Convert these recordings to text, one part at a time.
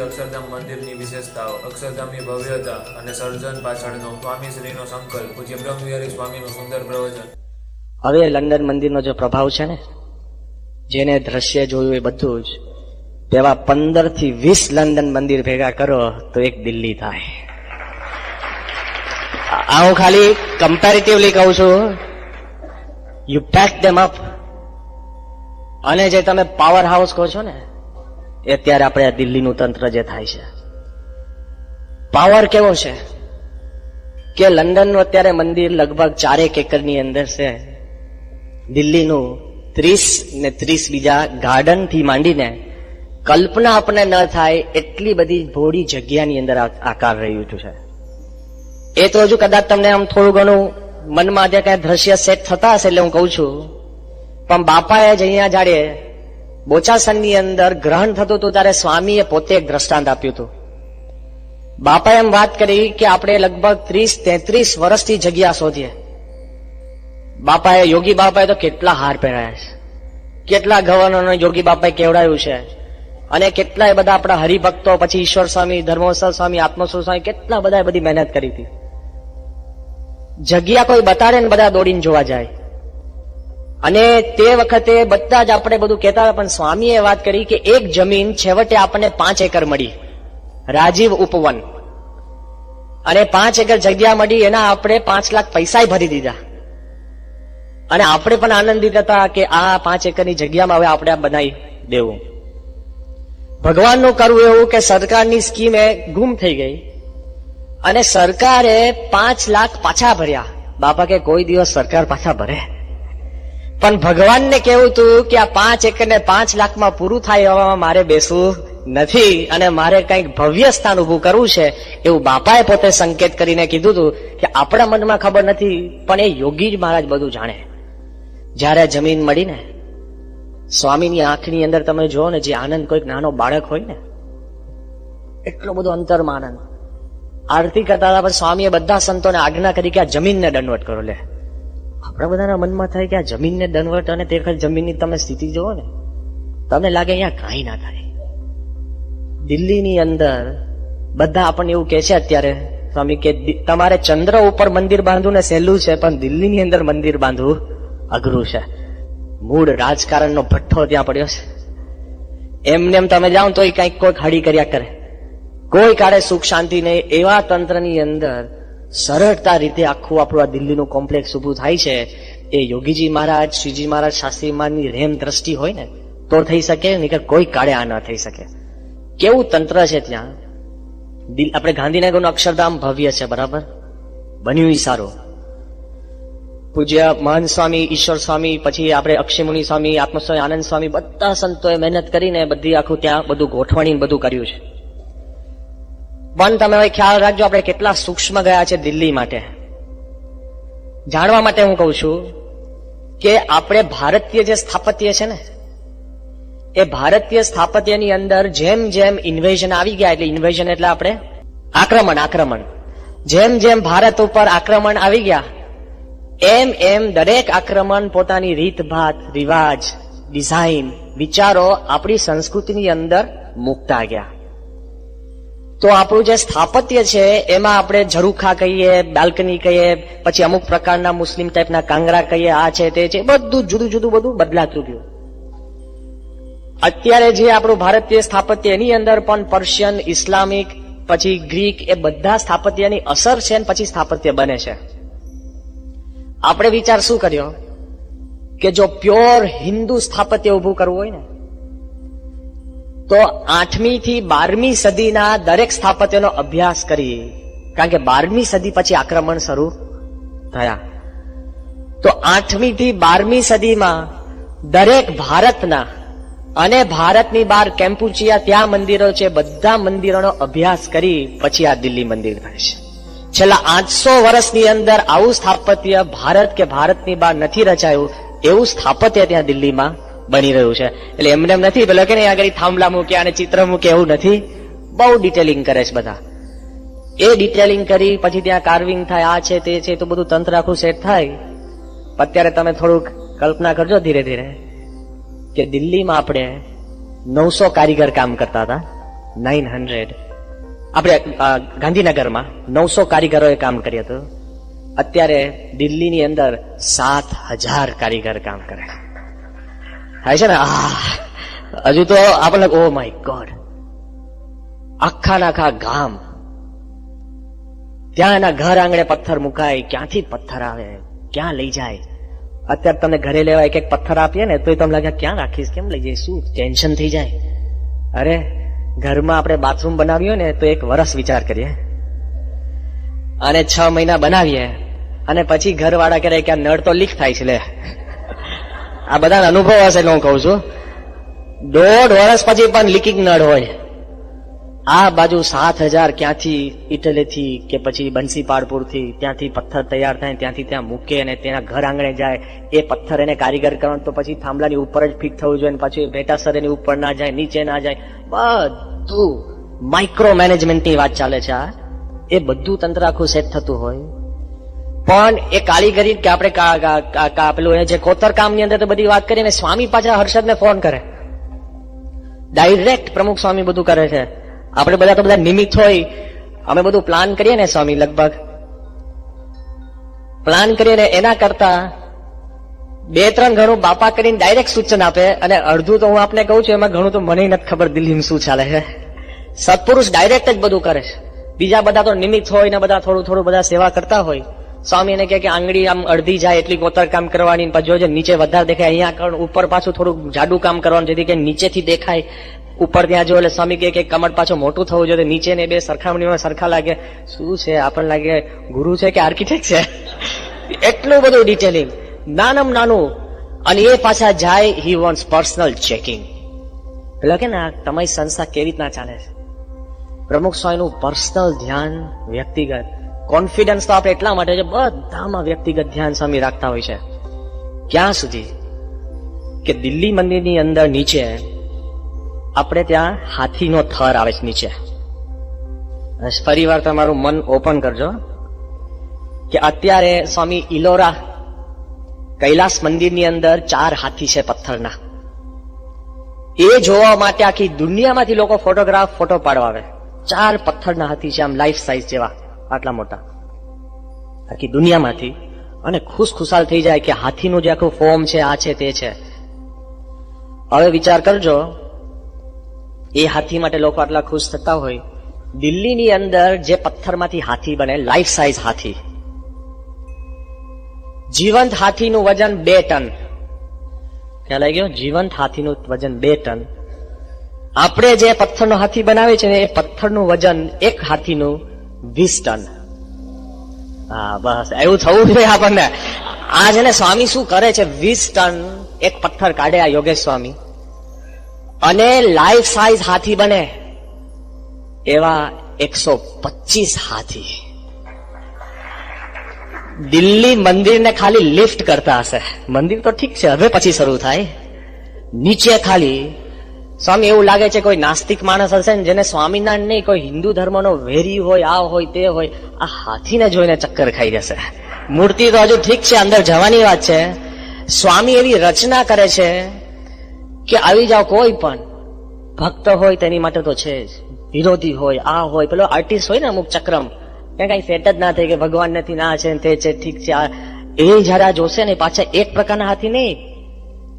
અક્ષરધામ મંદિરની વિશેષતાઓ. અક્ષરધામની ભવ્યતા અને સર્જન પાછળનો સ્વામીશ્રીનો સંકલ્પ, પૂજ્ય બ્રહ્મવિહારી સ્વામીનું સુંદર પ્રવચન. હવે લંડન મંદિરનો જે પ્રભાવ છે ને, જેને દ્રશ્ય જોયું એ બધું જ તેવા પંદરથી વીસ લંડન મંદિર ભેગા કરો તો એક દિલ્હી થાય. આ હું ખાલી કમ્પેરેટિવલી કહું છું. યુ પેક ધેમ અપ અને જે તમે પાવર હાઉસ કહો છો ને એ અત્યારે આપણે દિલ્હીનું તંત્ર જે થાય છે. પાવર કેવો છે? કે લંડનનું અત્યારે મંદિર લગભગ ચારેક એકરની અંદર છે. દિલ્હીનું ત્રીસ ને ત્રીસ બીજા ગાર્ડનથી માંડીને કલ્પના આપણને ન થાય એટલી બધી ભોળી જગ્યાની અંદર આકાર રહ્યું છે. એ તો હજુ કદાચ તમને આમ થોડું ઘણું મનમાં જે કઈ દ્રશ્ય સેટ થતા હશે એટલે હું કહું છું. પણ બાપાએ જ અહીંયા જાડે બોચાસનની અંદર ગ્રહણ થતું હતું ત્યારે સ્વામીએ પોતે એક દ્રષ્ટાંત આપ્યું હતું. બાપાએ એમ વાત કરી કે આપણે લગભગ ત્રીસ તેત્રીસ વર્ષથી જગ્યા શોધીએ. બાપાએ, યોગી બાપાએ તો કેટલા હાર પહેરાયા છે. કેટલા ગવર્નરને યોગી બાપાએ કેવડાયું છે. અને કેટલાય બધા આપણા હરિભક્તો, પછી ઈશ્વર સ્વામી ધર્મોત્સવ સ્વામી આત્મસ્વર સ્વામી, કેટલા બધા બધી મહેનત કરી હતી. જગ્યા કોઈ બતાડે ને બધા દોડીને જોવા જાય. અને તે વખતે બધા જ આપણે બધું કહેતા હતા, પણ સ્વામીએ વાત કરી કે એક જમીન છેવટે આપણને પાંચ એકર મળી. રાજીવ ઉપવન. અને પાંચ એકર જગ્યા મળી, એના આપણે પાંચ લાખ પૈસા ભરી દીધા. અને આપણે પણ આનંદિત હતા કે આ પાંચ એકરની જગ્યામાં હવે આપણે આ બનાવી દેવું. ભગવાનનું કરવું એવું કે સરકારની સ્કીમ એ ગુમ થઈ ગઈ. અને સરકારે પાંચ લાખ પાછા ભર્યા. બાપા કે કોઈ દિવસ સરકાર પાછા ભરે. પણ ભગવાનને કેવું હતું કે આ પાંચ એકર ને પાંચ લાખમાં પૂરું થાય એવામાં મારે બેસવું નથી અને મારે કંઈક ભવ્ય સ્થાન ઊભું કરવું છે? એવું બાપાએ પોતે સંકેત કરીને કીધું હતું કે આપણા મનમાં ખબર નથી, પણ એ યોગી જ મહારાજ બધું જાણે. જ્યારે જમીન મળી ને સ્વામીની આંખની અંદર તમે જુઓ ને, જે આનંદ કોઈક નાનો બાળક હોય ને, એટલો બધો અંતરમાં આનંદ આરતી કરતા હતા, પણ સ્વામીએ બધા સંતોને આજ્ઞા કરી કે આ જમીનને દંડવટ કરો, લે. આપણા બધાના મનમાં થાય કે આ જમીનને દનવટ અને તે જમીનની તમે સ્થિતિ જુઓ ને, તમને લાગે અહીંયા કાંઈ ના થાય. દિલ્હીની અંદર બધા આપણને એવું કહે છે અત્યારે, સ્વામી, કે તમારે ચંદ્ર ઉપર મંદિર બાંધવું ને સહેલું છે, પણ દિલ્હીની અંદર મંદિર બાંધવું અઘરું છે. મૂળ રાજકારણનો ભઠ્ઠો ત્યાં પડ્યો છે. એમને એમ તમે જાઓ તો કંઈક કોઈક હળી કર્યા કરે. કોઈ કાળે સુખ શાંતિ નહીં. એવા તંત્રની અંદર સરળતા રીતે આખું આપણું આ દિલ્હીનું કોમ્પ્લેક્સ ઊભું થાય છે, એ યોગીજી મહારાજ, શ્રીજી મહારાજ, શાસ્ત્રી મહારાજની રેમ દ્રષ્ટિ હોય ને, તો થઈ શકે નહીં કોઈ કાળે આ ન થઈ શકે. કેવું તંત્ર છે ત્યાં? દિલ, આપણે ગાંધીનગરનું અક્ષરધામ ભવ્ય છે, બરાબર? બન્યું સારું પૂજ્ય મહાન સ્વામી, ઈશ્વર સ્વામી, પછી આપણે અક્ષયમુનિ સ્વામી, આત્મસ્વામી, આનંદ સ્વામી, બધા સંતોએ મહેનત કરીને બધી આખું ત્યાં બધું ગોઠવણી બધું કર્યું છે. પણ તમે હવે ખ્યાલ રાખજો, આપણે કેટલા સૂક્ષ્મ ગયા છે દિલ્હી માટે. જાણવા માટે હું કહું છું કે આપણે ભારતીય જે સ્થાપત્ય છે ને, એ ભારતીય સ્થાપત્યની અંદર જેમ જેમ ઇન્વેઝન આવી ગયા, એટલે ઇન્વેઝન એટલે આપણે આક્રમણ આક્રમણ. જેમ જેમ ભારત ઉપર આક્રમણ આવી ગયા, એમ એમ દરેક આક્રમણ પોતાની રીતભાત રિવાજ ડિઝાઇન વિચારો આપણી સંસ્કૃતિની અંદર મૂકતા ગયા. તો આપણું જે સ્થાપત્ય છે, એમાં આપણે ઝરૂખા કહીએ બાલ્કની કહીએ, પછી અમુક પ્રકારના મુસ્લિમ ટાઈપના કાંગરા કહીએ, આ છે, તે છે, બધું જુદું જુદું બધું બદલાતું ગયું. અત્યારે જે આપણું ભારતીય સ્થાપત્ય, એની અંદર પણ પર્શિયન, ઇસ્લામિક, પછી ગ્રીક, એ બધા સ્થાપત્યની અસર છે ને પછી સ્થાપત્ય બને છે. આપણે વિચાર શું કર્યો કે જો પ્યોર હિન્દુ સ્થાપત્ય ઊભું કરવું હોય ને તો આઠમી થી બારમી સદીના દરેક સ્થાપત્યનો અભ્યાસ કરી. કારણ કે બારમી સદી પછી આક્રમણ શરૂ થયા. તો આઠમી થી બારમી સદીમાં દરેક ભારતના અને ભારતની બહાર કેમ્પુચિયા ત્યાં મંદિરો છે, બધા મંદિરોનો અભ્યાસ કરી પછી આ દિલ્હી મંદિર થાય છે. છેલ્લા આઠસો વર્ષની અંદર આવું સ્થાપત્ય ભારત કે ભારતની બહાર નથી રચાયું એવું સ્થાપત્ય ત્યાં દિલ્હીમાં બની રહ્યું છે. એટલે એમને એમ નથી, પેલો કે નહીં, આગળ થાંભલા મૂકે અને ચિત્ર મૂકે, એવું નથી. બહુ ડિટેલિંગ કરે છે બધા. એ ડિટેલિંગ કરી, પછી ત્યાં કાર્વિંગ થાય, આ છે, તે છે, તો બધું તંત્ર આખું સેટ થાય. અત્યારે તમે થોડુંક કલ્પના કરજો ધીરે ધીરે, કે દિલ્હીમાં આપણે નવસો કારીગર કામ કરતા હતા. નાઇન હંડ્રેડ આપણે ગાંધીનગરમાં નવસો કારીગરોએ કામ કર્યું હતું. અત્યારે દિલ્હીની અંદર સાત હજાર કારીગર કામ કરે થાય છે ને? હજુ તો આપણને ઓ માય ગોડ આખા નાખા ગામ, ત્યાં એના ઘર આંગણે પથ્થર મુકાય, ક્યાંથી પથ્થર આવે, ક્યાં લઈ જાય? અત્યારે તમને ઘરે લેવા એક એક પથ્થર આપીએ ને તો તમને લાગે, ક્યાં રાખીશ, કેમ લઈ જાય શું ટેન્શન થઈ જાય? અરે, ઘરમાં આપણે બાથરૂમ બનાવ્યું ને, તો એક વરસ વિચાર કરીએ. અને છ મહિના બનાવીએ, અને પછી ઘરવાળા કહે કે આ નળ તો લીક થાય છે, લે. આ બધા અનુભવ હશે હું કહું છું. દોઢ વર્ષ પછી પણ લીકિંગ નળ હોય. આ બાજુ સાત હજાર ક્યાંથી ઇટલીથી કે પછી બંસીપાડપુરથી ત્યાંથી પથ્થર તૈયાર થાય ત્યાંથી ત્યાં મૂકે અને તેના ઘર આંગણે જાય, એ પથ્થર એને કારીગર કરવાનું તો પછી થાંભલાની ઉપર જ ફિટ થવું જોઈએ પાછું ભેટાસર એની ઉપર ના જાય, નીચે ના જાય. બધું માઇક્રો મેનેજમેન્ટની વાત ચાલે છે આ. એ બધું તંત્ર આખું સેટ થતું હોય. પણ એ કારીગરી કે આપણે પેલું જે કોતરકામની અંદર તો બધી વાત કરીને સ્વામી પાછા હર્ષદને ફોન કરે. ડાયરેક્ટ પ્રમુખ સ્વામી બધું કરે છે. આપણે બધા તો બધા નિમિત્ત હોય. અમે બધું પ્લાન કરીએ ને સ્વામી લગભગ. પ્લાન કરીએ ને એના કરતા બે ત્રણ ઘણું બાપા કરીને ડાયરેક્ટ સૂચન આપે અને અડધું તો હું આપને કહું છું, એમાં ઘણું તો મને નથી ખબર દિલ્હીમાં શું ચાલે છે. સત્પુરુષ ડાયરેક્ટ જ બધું કરે છે. બીજા બધા તો નિમિત્ત હોય ને બધા થોડું થોડું બધા સેવા કરતા હોય. સ્વામી એને કે આંગળી આમ અડધી જાય એટલી કોતર કામ કરવાની પછી જોજે નીચે વધારે દેખાય. અહીંયા કર ઉપર પાછું થોડું જાડું કામ કરવાનું, જેથી કે નીચેથી દેખાય. ઉપર ત્યાં જો એટલે સ્વામી કે કમર પાછું મોટું થવું જોઈએ નીચે ને બે સરખામણીમાં સરખા લાગે. શું છે? આપણને લાગે ગુરુ છે કે આર્કિટેક્ટ છે? એટલું બધું ડિટેલિંગ નાનમ નાનું. અને એ પાછા જાય હી વોન્ટ્સ પર્સનલ ચેકિંગ એટલે કે ને, તમારી સંસ્થા કેવી રીતના ચાલે છે? પ્રમુખ સ્વામીનું પર્સનલ ધ્યાન વ્યક્તિગત. કોન્ફિડન્સ તો આપણે એટલા માટે છે, બધામાં વ્યક્તિગત ધ્યાન સ્વામી રાખતા હોય છે. ક્યાં સુધી? કે દિલ્હી મંદિરની અંદર નીચે, આપણે ત્યાં હાથીનો થર આવે છે નીચે. ફરી વાર તમારું મન ઓપન કરજો કે અત્યારે સ્વામી ઇલોરા કૈલાસ મંદિરની અંદર ચાર હાથી છે પથ્થરના. એ જોવા માટે આખી દુનિયામાંથી લોકો ફોટોગ્રાફ ફોટો પાડવા આવે. ચાર પથ્થરના હાથી છે, આમ લાઈફ સાઈઝ જેવા. આટલા મોટા. આખી દુનિયામાંથી અને ખુશખુશાલ થઈ જાય કે હાથીનું જે આખું ફોર્મ છે, આ છે, તે છે. હવે વિચાર કરજો, એ હાથી માટે લોકો આટલા ખુશ થતા હોય. દિલ્હીની અંદર જે પથ્થરમાંથી હાથી બને લાઈફ સાઇઝ હાથી. જીવંત હાથીનું વજન બે ટન. ખ્યાલ આવી ગયો? જીવંત હાથીનું વજન બે ટન. આપણે જે પથ્થરનો હાથી બનાવે છે એ પથ્થરનું વજન એક હાથીનું વીસ ટન હા, બસ, એવું થવું જોઈએ આપણને. આ છે ને સ્વામી શું કરે છે? વીસ ટન એક પથ્થર કાઢે આ યોગેશ સ્વામી. અને લાઈફ સાઈઝ હાથી બને. એવા એકસો પચીસ હાથી. દિલ્હી મંદિરને ખાલી લિફ્ટ કરતા હશે. મંદિર તો ઠીક છે, હવે પછી શરૂ થાય. નીચે ખાલી સ્વામી, એવું લાગે છે કોઈ નાસ્તિક માણસ હશે ને જેને સ્વામિનારાયણ નહીં, કોઈ હિન્દુ ધર્મનો વેરી હોય, આ હોય, તે હોય, આ હાથીને જોઈને ચક્કર ખાઈ જશે. મૂર્તિ તો હજુ ઠીક છે, અંદર જવાની વાત છે. સ્વામી એવી રચના કરે છે કે આવી જાઓ કોઈ પણ. ભક્ત હોય તેની માટે તો છે જ. વિરોધી હોય, આ હોય, પેલો આર્ટિસ્ટ હોય ને અમુક ચક્રમ. કે કઈ સેટ જ ના થાય કે ભગવાન નથી, ના છે તે છે, ઠીક છે એ જયારે જોશે ને પાછા એક પ્રકારના હાથી નહીં.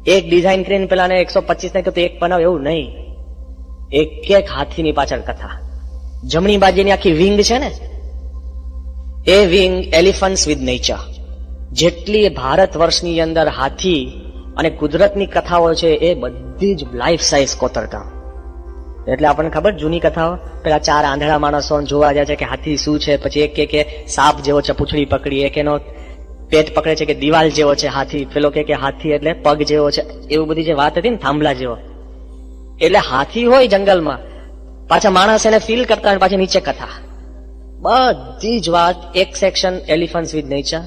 એક ડિઝાઇન કરીને પેલાને એકસો પચીસ ને કીધું, એક બનાવ એવું નહીં. એક એક હાથીની પાછળ કથા. જમણી બાજુની આખી વિંગ છે ને? એ વિંગ એલિફન્ટ્સ વિથ નેચર જેટલી ભારત વર્ષની અંદર હાથી અને કુદરતની કથાઓ છે, એ બધી જ લાઈફ સાઇઝ કોતરકામ એટલે આપણને ખબર જૂની કથાઓ? પેલા ચાર આંધળા માણસો જોવા જાય છે કે હાથી શું છે, પછી એક કે સાપ જેવો છે પૂછડી પકડી, એક એનો પેટ પકડે છે કે દિવાલ જેવો છે હાથી, પેલો કે કે હાથી એટલે પગ જેવો છે. એવું બધી જે વાત હતી ને થાંભલા જેવો. એટલે હાથી હોય જંગલમાં, પાછા માણસ એને ફીલ કરતા પાછી નીચે કથા. બધી જ વાત એક સેક્શન એલિફન્ટ્સ વિથ નેચર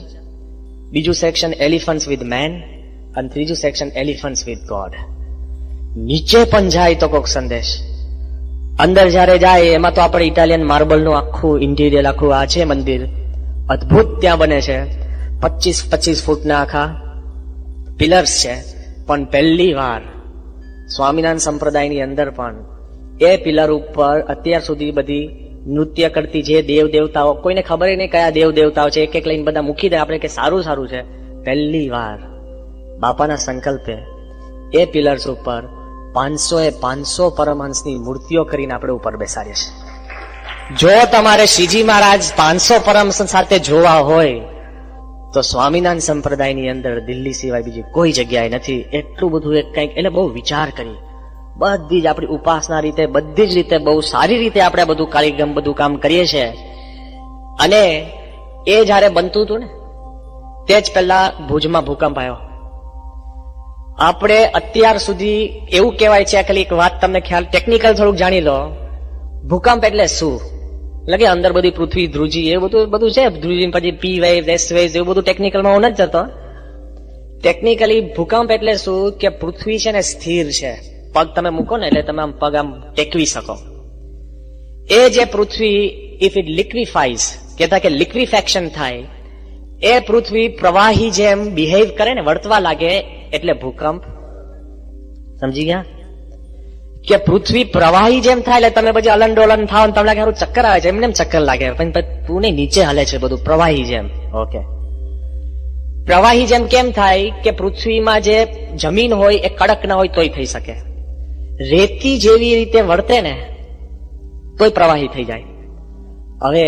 બીજું સેક્શન એલિફન્ટ્સ વિથ મેન અને ત્રીજું સેક્શન એલિફન્ટ્સ વિથ ગોડ નીચે પણ જાય તો કોક સંદેશ. અંદર જ્યારે જાય, એમાં તો આપણે ઇટાલિયન માર્બલનું આખું ઇન્ટિરિયર આખું આ છે મંદિર. અદ્ભુત ત્યાં બને છે. પચીસ પચીસ ફૂટના આખા પિલર્સ છે. પણ પહેલી વાર સ્વામિનારાયણ સંપ્રદાયની અંદર પણ એ પિલર ઉપર અત્યાર સુધી બધી નૃત્ય કરતી જે દેવ દેવતાઓ કોઈને ખબર નહીં કયા દેવ દેવતાઓ છે એક એક લઈને બધા મૂકી દે, આપણે કે સારું સારું છે. પહેલી વાર બાપાના સંકલ્પે એ પિલર્સ ઉપર પાંચસો એ પાંચસો પરમહંસની મૂર્તિઓ કરીને આપણે ઉપર બેસાડીએ છીએ. જો તમારે શ્રીજી મહારાજ પાંચસો પરમહંસ સાથે જોવા હોય તો સ્વામિનારાયણ સંપ્રદાયની અંદર દિલ્હી સિવાય બીજી કોઈ જગ્યાએ નથી. એટલું બધું એક કંઈક, એટલે બહુ વિચાર કરી બધી જ આપણી ઉપાસના રીતે, બધી જ રીતે, બહુ સારી રીતે આપણે બધું કાર્યક્રમ બધું કામ કરીએ છીએ. અને એ જ્યારે બનતું હતું ને, તે જ પહેલા ભુજમાં ભૂકંપ આવ્યો. આપણે અત્યાર સુધી એવું કહેવાય છે, ખાલી એક વાત તમને ખ્યાલ ટેકનિકલ થોડુંક જાણી લો. ભૂકંપ એટલે શું? એટલે કે અંદર બધી પૃથ્વી ધ્રુજી એ બધું બધું છે. ધ્રુજી પછી પી વેવ એસ વેવ એવું બધું ટેકનિકલમાં હું નથી જતો. ટેકનિકલી ભૂકંપ એટલે શું? કે પૃથ્વી છે ને સ્થિર છે. પગ તમે મૂકો ને એટલે તમે આમ પગ આમ ટેકવી શકો. એ જે પૃથ્વી ઇફ ઇટ લિક્વિફાઈઝ કહેતા કે લિક્વિફેક્શન થાય, એ પૃથ્વી પ્રવાહી જેમ બિહેવ કરે ને, વર્તવા લાગે, એટલે ભૂકંપ. સમજી ગયા? કે પૃથ્વી પ્રવાહી જેમ થાય એટલે તમે પછી અલન ડોલન થાવ તમને લાગે સારું ચક્કર આવે છે. એમને એમ ચક્કર લાગે. પણ તું નહીં નીચે હલે છે બધું પ્રવાહી જેમ. ઓકે પ્રવાહી જેમ કેમ થાય કે પૃથ્વીમાં જે જમીન હોય એ કડક ના હોય તોય થઈ શકે. રેતી જેવી રીતે વર્તે ને તોય પ્રવાહી થઈ જાય. હવે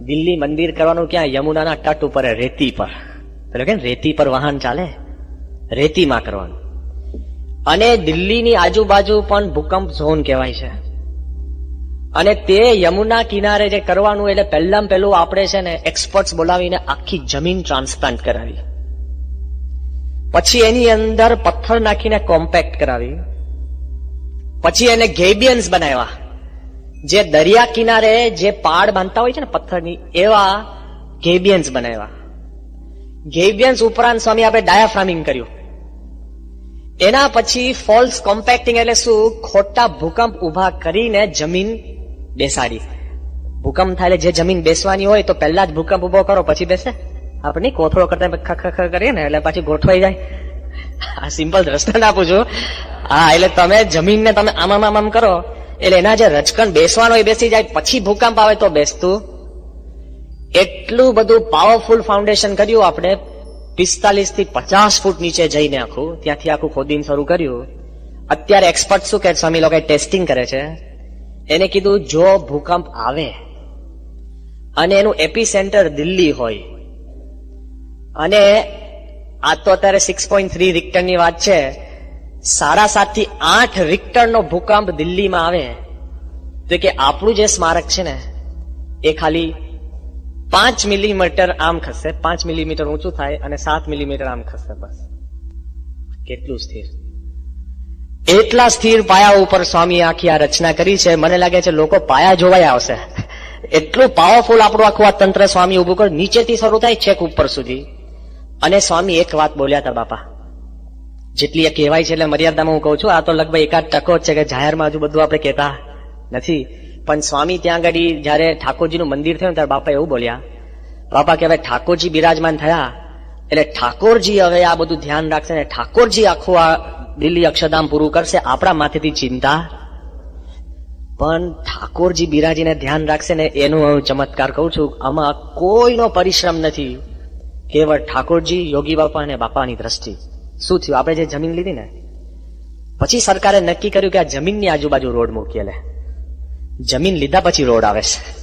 દિલ્હી મંદિર કરવાનું ક્યાં? યમુનાના તટ ઉપર રેતી પર. પેલો કે રેતી પર વાહન ચાલે? રેતીમાં કરવાનું. અને દિલ્હીની આજુબાજુ પણ ભૂકંપ ઝોન કહેવાય છે. અને તે યમુના કિનારે જે કરવાનું એટલે પહેલાં પહેલું આપણે છે ને એક્સપર્ટ્સ બોલાવીને આખી જમીન ટ્રાન્સપ્લાન્ટ કરાવી. પછી એની અંદર પથ્થર નાખીને કોમ્પેક્ટ કરાવી. પછી એને ગેબિયન્સ બનાવ્યા. જે દરિયા કિનારે જે પાડ બાંધતા હોય છે ને પથ્થરની, એવા ગેબિયન્સ બનાવ્યા. ગેબિયન્સ ઉપરાંત સ્વામી આપણે ડાયાફ્રામિંગ કર્યું. એના પછી ફોલ્સ કોમ્પેક્ટિંગ એટલે શું? ખોટા ભૂકંપ ઊભા કરીને જમીન બેસાડી. ભૂકંપ થાય એટલે જે જમીન બેસવાની હોય તો પહેલા જ ભૂકંપ ઊભો કરો, પછી બેસે. આપણે કોથળો કરતા ખખ કરીએ ને, એટલે પાછી ગોઠવાઈ જાય. આ સિમ્પલ દ્રષ્ટાંત આપું છું હા, એટલે તમે જમીનને તમે આમ આમ આમ કરો, એટલે એના જે રચકણ બેસવાનો એ બેસી જાય, પછી ભૂકંપ આવે તો બેસતું. એટલું બધું પાવરફુલ ફાઉન્ડેશન કર્યું આપણે. પિસ્તાલીસથી પચાસ ફૂટ નીચે જઈને આખું, ત્યાંથી આખું ખોદીને શરૂ કર્યું. અત્યારે એક્સપર્ટ શું કે સ્વામી લોકો ટેસ્ટિંગ કરે છે. એને કીધું, જો ભૂકંપ આવે અને એનું એપી સેન્ટર દિલ્હી હોય, અને આ તો અત્યારે સિક્સ પોઈન્ટ થ્રી રિક્ટરની વાત છે સાડા સાતથી આઠ રિક્ટરનો ભૂકંપ દિલ્હીમાં આવે, તો કે આપણું જે સ્મારક છે ને, એ ખાલી પાંચ મિલીમીટર આમ ખસશે પાંચ મિલીમીટર ઊંચું થાય અને સાત મિલીમીટર આમ ખસશે બસ. કેટલું સ્થિર. એટલા સ્થિર પાયા ઉપર સ્વામી આખી આ રચના કરી છે. મને લાગે છે લોકો પાયા જોવાય આવશે. એટલું પાવરફુલ આપણું આખું આ તંત્ર સ્વામી ઉભું કરે, નીચેથી શરૂ થાય છેક ઉપર સુધી. અને સ્વામી એક વાત બોલ્યા હતા, બાપા. જેટલી એ કહેવાય છે એટલે મર્યાદામાં હું કહું છું, આ તો લગભગ એકાદ ટકો જ છે કે જાહેરમાં હજુ બધું આપણે કહેતા નથી. પણ સ્વામી ત્યાં આગળ જયારે ઠાકોરજીનું મંદિર થયું ત્યારે બાપા એવું બોલ્યા, બાપા, કે હવે ઠાકોરજી બિરાજમાન થયા, એટલે ઠાકોરજી હવે આ બધું ધ્યાન રાખશે ને ઠાકોરજી આખું આ દિલ્હી અક્ષરધામ પૂરું કરશે, આપણા માથેથી ચિંતા. પણ ઠાકોરજી બિરાજીને ધ્યાન રાખશે ને એનું હું ચમત્કાર કહું છું, આમાં કોઈનો પરિશ્રમ નથી, કેવળ ઠાકોરજી, યોગી બાપા અને બાપાની દ્રષ્ટિ. શું થયું? આપણે જે જમીન લીધી ને, પછી સરકારે નક્કી કર્યું કે આ જમીનની આજુબાજુ રોડ મૂકીએ જમીન લીધા પછી રોડ આવે છે.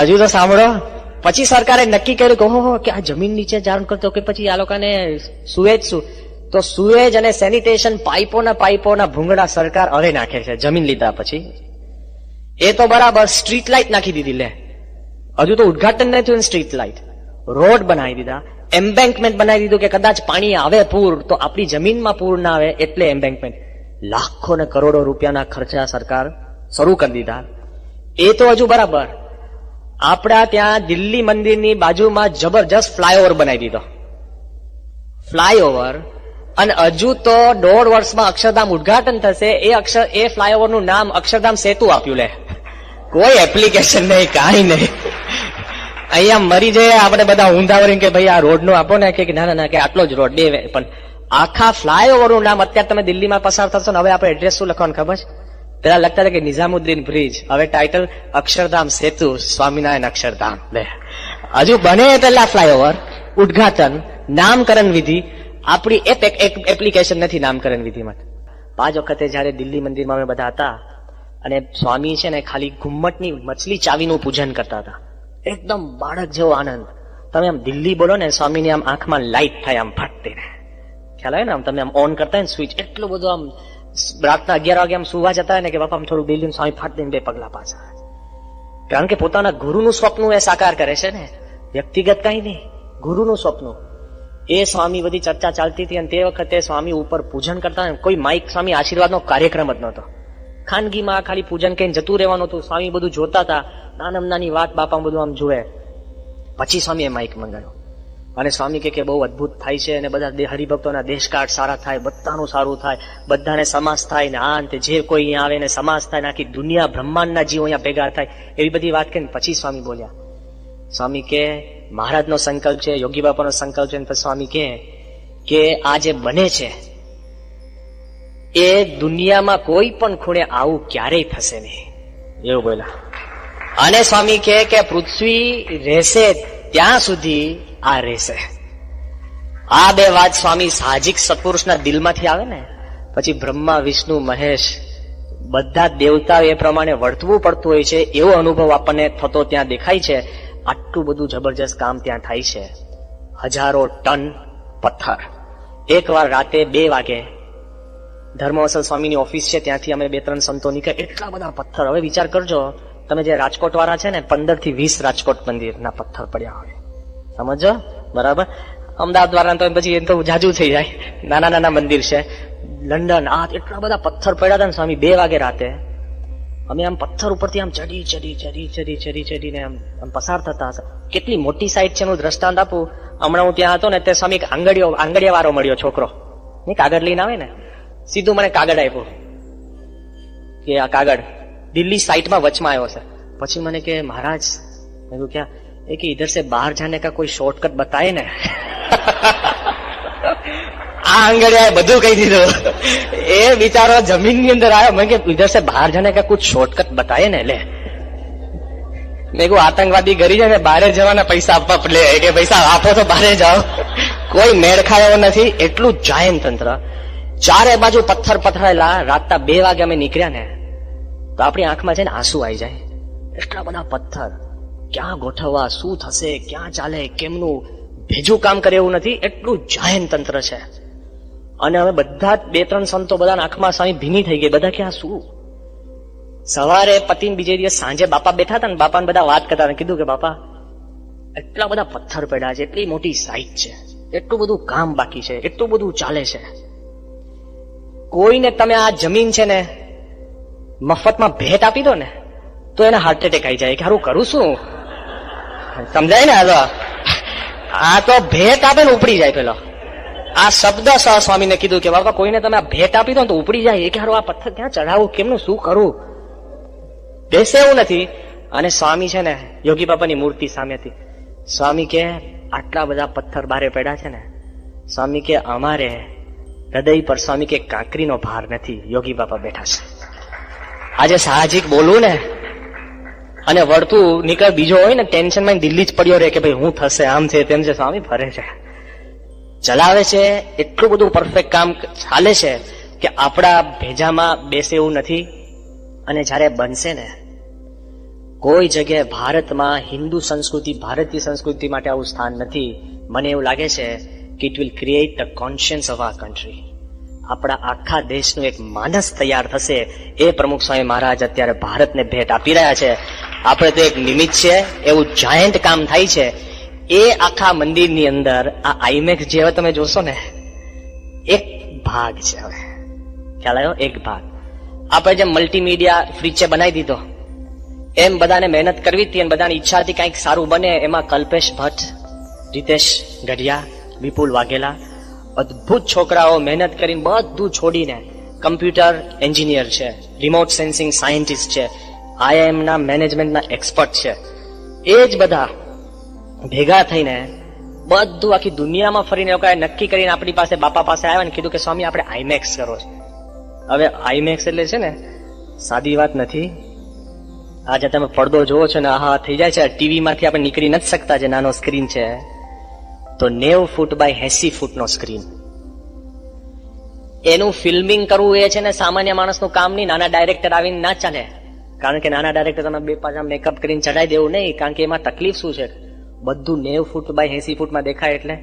હજુ તો સાંભળો. પછી સરકારે નક્કી કર્યું કે હો, કે આ જમીન નીચે જાણ કરતો કે પછી આ લોકોને સુએજ શું? તો સુએજ અને સેનિટેશન પાઇપોના પાઇપોના ભૂંગળા સરકાર અરે નાખે છે, જમીન લીધા પછી. એ તો બરાબર સ્ટ્રીટ લાઇટ નાખી દીધી લે. હજુ તો ઉદઘાટન નથી થયું સ્ટ્રીટ લાઇટ રોડ બનાવી દીધા. એમ્બેન્કમેન્ટ બનાવી દીધું કે કદાચ પાણી આવે પૂર, તો આપણી જમીનમાં પૂર ના આવે એટલે એમ્બેન્કમેન્ટ લાખો ને કરોડો રૂપિયાના ખર્ચા સરકાર શરૂ કરી દીધા. એ તો હજુ બરાબર. આપણા ત્યાં દિલ્હી મંદિરની બાજુમાં જબરજસ્ત ફ્લાયઓવર બનાવી દીધો. ફ્લાયઓવર, અને હજુ તો દોઢ વર્ષમાં અક્ષરધામ ઉદઘાટન થશે, એ અક્ષર, એ ફ્લાયઓવરનું નામ અક્ષરધામ સેતુ આપ્યું લે. કોઈ એપ્લિકેશન નહીં, કાંઈ નહીં. અહીંયા મરી જાય આપણે બધા ઊંધા વળીને કે ભાઈ આ રોડનો આપો ને, કે ના ના ના, કે આટલો જ રોડ, બે પણ આખા ફ્લાયઓવરનું નામ અત્યારે તમે દિલ્હીમાં પસાર થશો ને, હવે આપણે એડ્રેસ શું લખવાનું ખબર છે? પેલા લખતા હતા કે નિઝામુદ્દીન બ્રિજ. હવે ટાઇટલ અક્ષરધામ સેતુ, સ્વામિનારાયણ અક્ષરધામ. લે. હજુ બને પેલા ફ્લાયઓવર ઉદઘાટન, નામકરણ વિધિ. આપણી એક એપ્લિકેશન નથી નામકરણ વિધિમાં. પાંચ વખતે જયારે દિલ્હી મંદિરમાં અમે બધા હતા અને સ્વામી છે ને ખાલી ઘુમ્મટની મછલી ચાવીનું પૂજન કરતા હતા. એકદમ બાળક જેવો આનંદ. તમે આમ દિલ્હી બોલો ને સ્વામીની આમ આંખમાં લાઇટ થાય આમ ફાટતી. ખ્યાલ આવે ને આમ તમે આમ ઓન કરતા ને સ્વિચ એટલું બધું આમ રાતના અગિયાર વાગે આમ સુવા જતા ને કે બાપા થોડું દિલ્હી સ્વામી ફાટ દઈને બે પગલા પાછા કારણ કે પોતાના ગુરુનું સ્વપ્ન એ સાકાર કરે છે ને. વ્યક્તિગત કઈ નહીં, ગુરુનું સ્વપ્ન. એ સ્વામી બધી ચર્ચા ચાલતી હતી અને તે વખતે સ્વામી ઉપર પૂજન કરતા કોઈ માઇક સ્વામી આશીર્વાદનો કાર્યક્રમ જ નહોતો. ખાનગીમાં ખાલી પૂજન કહીને જતું રહેવાનું હતું. સ્વામી બધું જોતા હતા. નાનામાં નાની વાત બાપા બધું આમ જુએ. પછી સ્વામીએ માઇક મંગાવ્યો. અને સ્વામી કે બહુ અદ્ભુત થાય છે અને બધા હરિભક્તોના દેશકાળ સારા થાય, બધાનું સારું થાય, બધાને સમાસ થાય ને આ અંતે જે કોઈ અહીંયા આવે ને સમાસ થાય ને આખી દુનિયા બ્રહ્માંડના જીવો અહીંયા ભેગા થાય, એવી બધી વાત કરીને પછી સ્વામી બોલ્યા. સ્વામી કે મહારાજનો સંકલ્પ છે, યોગી બાપાનો સંકલ્પ છે પછી સ્વામી કે કે આ જે બને છે, એ દુનિયામાં કોઈ પણ ખૂણે આવું ક્યારેય થશે નહીં. એવું બોલ્યા. અને સ્વામી કે પૃથ્વી રહેશે ત્યાં સુધી આ રહેશે આ બે વાત સ્વામી સાહજિક સત્પુરુષના દિલમાંથી આવે ને, પછી બ્રહ્મા, વિષ્ણુ, મહેશ, બધા જ દેવતાઓ એ પ્રમાણે વર્તવું પડતું હોય છે, એવો અનુભવ આપણને થતો ત્યાં દેખાય છે. આટલું બધું જબરજસ્ત કામ ત્યાં થાય છે. હજારો ટન પથ્થર. એકવાર રાતે બે વાગે ધર્મવસલ સ્વામીની ઓફિસ છે, ત્યાંથી અમે બે ત્રણ સંતો નીકળે એટલા બધા પથ્થર. હવે વિચાર કરજો, તમે જે રાજકોટ વાળા છે ને પંદરથી વીસ રાજકોટ મંદિરના પથ્થર પડ્યા હોય. સમજો? બરાબર? અમદાવાદ વાળા તો પછી એ તો જાજુ થઈ જાય. નાના નાના મંદિર છે. લંડન, આ એટલા બધા પથ્થર પડ્યા હતા ને સ્વામી, બે વાગે રાતે. અમે આમ પથ્થર ઉપરથી આમ ચડી ચડી ચડી ચડી ચડી ચડીને આમ આમ પસાર થતા હતા કેટલી મોટી સાઈડ છે હું દ્રષ્ટાંત આપું. હમણાં હું ત્યાં હતો ને તે સ્વામી આંગળીઓ આંગળીયા વાળો મળ્યો, છોકરો. ને કાગળ લઈને આવે ને, સીધું મને કાગળ આપ્યું. કે આ કાગળ દિલ્હી સાઈટમાં વચમાં આવ્યો છે. પછી મને કે, મહારાજ, મેં કહ્યું ક્યાં? એ કે ઇધર से बाहर जाने का कोई शॉर्टकट बताए ने આ આંગળીયાએ બધું કહી દીધું એ બિચારો જમીન ની અંદર આવ્યો મેં કે ઇધર से बाहर जाने का कुछ शॉर्टकट बताए ने લે મેં કહું આતંકવાદી ગરી જાય ને બહાર જવાના પૈસા આપવા પડે કે પૈસા આપો તો બહાર જાઓ કોઈ મેળ ખાય એવો નથી એટલું જાયન તંત્ર ચારે બાજુ પથ્થર પથરાયેલા રાતના બે વાગે અમે નીકળ્યા ને તો આપણી આંખમાં છે ને આંસુ આવી જાય એટલા બધા પથ્થર ક્યાં ગોઠવવા, શું થશે, ક્યાં ચાલે, કેમનું? ભેજું કામ કરે એવું નથી, એટલું જાહેન તંત્ર છે. અને અમે બધા જ બે ત્રણ સંતો બધા આંખમાં સ્વામી ભીની થઈ ગઈ. બધા ક્યાં શું? સવારે પતિ બીજે દિવસ સાંજે બાપા બેઠા હતા ને, બાપાને બધા વાત કરતા કીધું કે, બાપા, એટલા બધા પથ્થર પડ્યા છે, એટલી મોટી સાઈટ છે, એટલું બધું કામ બાકી છે, એટલું બધું ચાલે છે. કોઈને તમે આ જમીન છે ને, મફતમાં ભેટ આપી દો ને, તો એને હાર્ટ એટેક આવી જાય. કે, હારું, કરું શું? સમજાય ને આ તો? આ તો ભેટ આપે ને ઉપડી જાય પેલો. આ શબ્દ સહ સ્વામીને કીધું કે બાપા કોઈને તમે ભેટ આપી દો ને તો ઉપડી જાય. એ કે આ પથ્થર ક્યાં ચઢાવું? કેમનું, શું કરું? બેસે એવું નથી. અને સ્વામી છે ને, યોગી બાપાની મૂર્તિ સામેથી સ્વામી કે, આટલા બધા પથ્થર બારે પડ્યા છે ને, સ્વામી કે, અમારે હૃદય પર, સ્વામી કે, કાંકરીનો ભાર નથી. યોગી બાપા બેઠા છે. આજે સાહજિક બોલવું ને? અને વળતું નીકળ, બીજો હોય ને, ટેન્શનમાં દિલ્હી જ પડ્યો રહે કે ભાઈ હું થશે, આમ છે તેમ છે, સ્વામી, ફરે છે. ચલાવે છે, એટલું બધું પરફેક્ટ કામ ચાલે છે કે આપણા ભેજામાં બેસે એવું નથી. અને જ્યારે બનશે ને, કોઈ જગ્યાએ ભારતમાં હિન્દુ સંસ્કૃતિ, ભારતીય સંસ્કૃતિ માટે આવું સ્થાન નથી. મને એવું લાગે છે કે it will create the conscience of આ કન્ટ્રી આપણા આખા દેશનું એક માનસ તૈયાર થશે. એ પ્રમુખ સ્વામી મહારાજ અત્યારે ભારતને ભેટ આપી રહ્યા છે. આપણે તો એક નિમિત્ત છે, એવું જાયન્ટ કામ થાય છે. એ આખા મંદિરની અંદર, આ આઈમેક્સ જે હવે તમે જોશો ને, એક ભાગ છે હવે. ખ્યાલ આવ્યો? એક ભાગ. આપણે જેમ મલ્ટીમીડિયા ફ્રીચે બનાવી દીધો, એમ બધાને મહેનત કરવી હતી અને બધાની ઈચ્છાથી કંઈક સારું બને. એમાં કલ્પેશ ભટ્ટ, રીતેશ ગઢિયા, વિપુલ વાઘેલા, અદ્ભુત છોકરાઓ મહેનત કરીને બધું છોડીને કમ્પ્યુટર એન્જિનિયર છે રિમોટ સેન્સિંગ સાયન્ટિસ્ટ છે આઈઆઈએમ ના મેનેજમેન્ટના એક્સપર્ટ છે. એ જ બધા ભેગા થઈને બધું આખી દુનિયામાં ફરીને લોકોએ નક્કી કરીને આપણી પાસે બાપા પાસે આવ્યા ને કીધું કે, સ્વામી, આપણે આઈમેક્સ કરો છે. હવે આઈમેક્સ એટલે છે ને, સાદી વાત નથી. આજે તમે પડદો જોવો છો ને, આહા, થઈ જાય છે. ટીવીમાંથી આપણે નીકળી નથી શકતા, જે નાનો સ્ક્રીન છે. તો નેવ ફૂટ બાય એસી ફૂટનો સ્ક્રીન. એનું ફિલ્મિંગ કરવું એ છે ને, સામાન્ય માણસનું કામ નહીં. નાના ડાયરેક્ટર આવીને ના ચાલે. કારણ કે નાના ડાયરેક્ટર તમે બે પાછા મેકઅપ કરીને ચડાઈ દેવું નહીં, કારણ કે એમાં તકલીફ શું છે? બધું નેવ ફૂટ બાય એસી ફૂટમાં દેખાય એટલે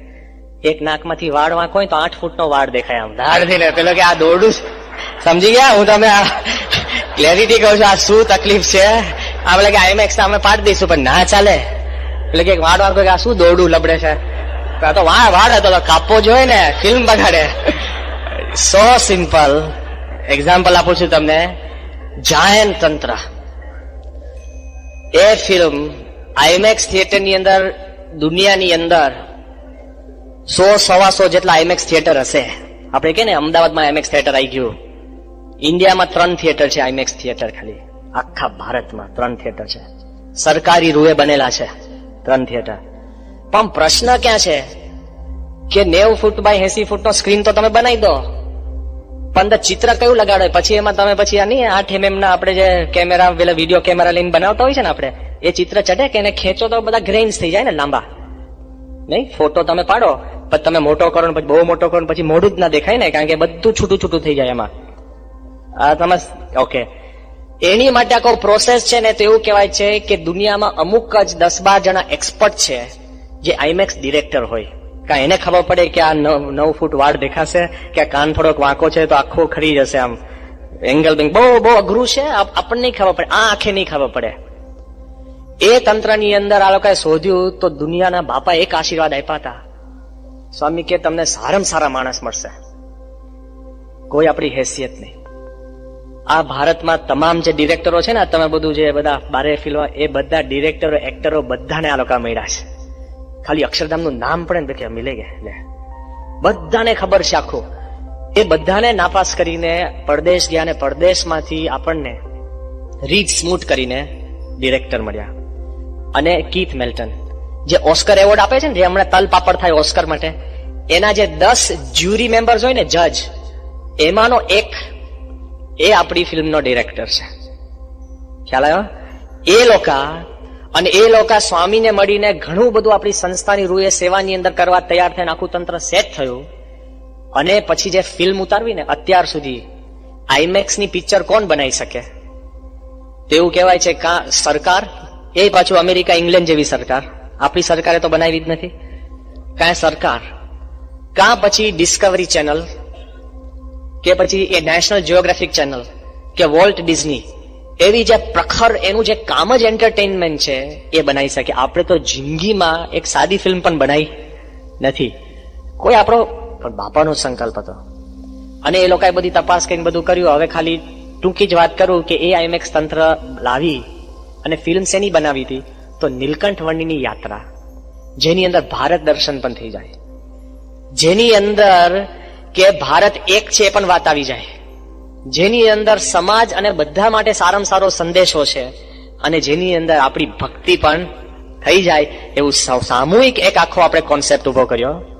એક નાકમાંથી વાળ વાંકો હોય તો આઠ ફૂટનો વાળ દેખાય આમ. ધાડ થઈને પેલો કે આ દોરડું. સમજી ગયા? હું તમે આ ક્લેરિટી કહું છું, આ શું તકલીફ છે? આ બોલે કે આઈમેક્સ અમે પાડી દઈશું, પણ ના ચાલે. એટલે કે વાળ વાળ કે આ શું દોરડું લબડે છે? આ તો વાળ વાળ હતો કાપો જોઈએ ને ફિલ્મ બગાડે. સો સિમ્પલ એક્ઝામ્પલ આપું છું તમને. જાયન તંત્ર. એ ફિલ્મ આઈમેક્સ થિયેટરની અંદર, દુનિયાની અંદર સો સવાસો જેટલા આઈમેક્સ થિયેટર હશે. આપણે કે ને, અમદાવાદમાં આઈમેક્સ થિયેટર આવી ગયું. ઇન્ડિયામાં ત્રણ થિયેટર છે આઈમેક્સ થિયેટર ખાલી. આખા ભારતમાં ત્રણ થિયેટર છે. સરકારી રૂએ બનેલા છે ત્રણ થિયેટર પણ પ્રશ્ન ક્યાં છે? કે નેવ ફૂટ બાય એસી ફૂટનો સ્ક્રીન તો તમે બનાવી દો. અંદર ચિત્ર કયું લગાડો? પછી એમાં તમે પછી આ નહીં, આઠ એમએમ ના આપણે જે કેમેરા પેલા વીડિયો કેમેરા લઈને બનાવતા હોય છે ને આપણે, એ ચિત્ર ચડે કે એને ખેંચો તો બધા ગ્રેન્સ થઈ જાય ને લાંબા. નહીં? ફોટો તમે પાડો, પછી તમે મોટો કરો ને પછી બહુ મોટો કરો પછી મોઢું જ ના દેખાય ને, કારણ કે બધું છૂટું છૂટું થઈ જાય એમાં. આ તમે ઓકે એની માટે આખો પ્રોસેસ છે ને તો એવું કહેવાય છે કે દુનિયામાં અમુક જ દસ બાર જણા એક્સપર્ટ છે, જે આઈમેક્સ ડિરેક્ટર હોય. કા એને ખબર પડે કે આ નવ ફૂટ વાળ દેખાશે, કે આ કાન થોડોક વાંકો છે તો આખો ખરી જશે આમ. એંગલ બેંગ બહુ બહુ અઘરું છે આપણને ખબર પડે, આ આંખે નહીં ખબર પડે. એ તંત્રની અંદર આ લોકોએ શોધ્યું તો દુનિયાના બાપા એક આશીર્વાદ આપ્યા હતા. સ્વામી કે તમને સારામાં સારા માણસ મળશે. કોઈ આપણી હેસિયત નહીં. આ ભારતમાં તમામ જે ડિરેક્ટરો છે ને તમે બધું જે બધા બારે ફિલ્મ એ બધા ડિરેક્ટરો, એક્ટરો બધાને આ લોકો મળ્યા છે. ખાલી અક્ષરધામનું નામ પણ એમ કે મિલે ગયા બધાને ખબર છે આખું. એ બધાને નાપાસ કરીને પરદેશ ગયા ને પરદેશમાંથી આપણને રીચ સ્મૂટ કરીને ડિરેક્ટર મળ્યા. અને કીથ મેલ્ટન, જે ઓસ્કર એવોર્ડ આપે છે ને, જે હમણાં તલ પાપડ થાય ઓસ્કર માટે, એના જે દસ જ્યુરી મેમ્બર્સ હોય ને, જજ, એમાંનો એક એ આપણી ફિલ્મનો ડિરેક્ટર છે. ખ્યાલ આવ્યો? એ લોકા અને એ લોકા સ્વામીને મળીને ઘણું બધું આપણી સંસ્થાની રૂએ સેવાની અંદર કરવા તૈયાર થઈને આખું તંત્ર સેટ થયું. અને પછી જે ફિલ્મ ઉતારવી ને અત્યાર સુધી આઈમેક્સની પિક્ચર કોણ બનાવી શકે? તેવું કહેવાય છે કા સરકાર? એ પાછું અમેરિકા, ઇંગ્લેન્ડ જેવી સરકાર. આપણી સરકારે તો બનાવી જ નથી. કાંઈ સરકાર? કાં પછી ડિસ્કવરી ચેનલ? કે પછી એ નેશનલ જિયોગ્રાફિક ચેનલ? કે વોલ્ટ ડિઝની? એવી જે પ્રખર, એનું જે કામ જ એન્ટરટેનમેન્ટ છે, એ બનાવી શકે. આપણે તો જિંદગીમાં એક સાદી ફિલ્મ પણ બનાવી નથી. કોઈ આપણો, પણ બાપાનો સંકલ્પ હતો. અને એ લોકોએ બધી તપાસ કરીને બધું કર્યું. હવે ખાલી ટૂંકી જ વાત કરું કે એ આઈમેક્સ તંત્ર લાવી અને ફિલ્મ શેની બનાવી હતી? તો નીલકંઠ વર્ણિની યાત્રા, જેની અંદર ભારત દર્શન પણ થઈ જાય. જેની અંદર કે ભારત એક છે એ પણ વાત આવી જાય. જેની અંદર સમાજ અને બધા માટે સારામાં સારો સંદેશો છે અને જેની અંદર આપણી ભક્તિ પણ થઈ જાય એવું સામૂહિક એક આખો આપણે કોન્સેપ્ટ ઊભો કર્યો.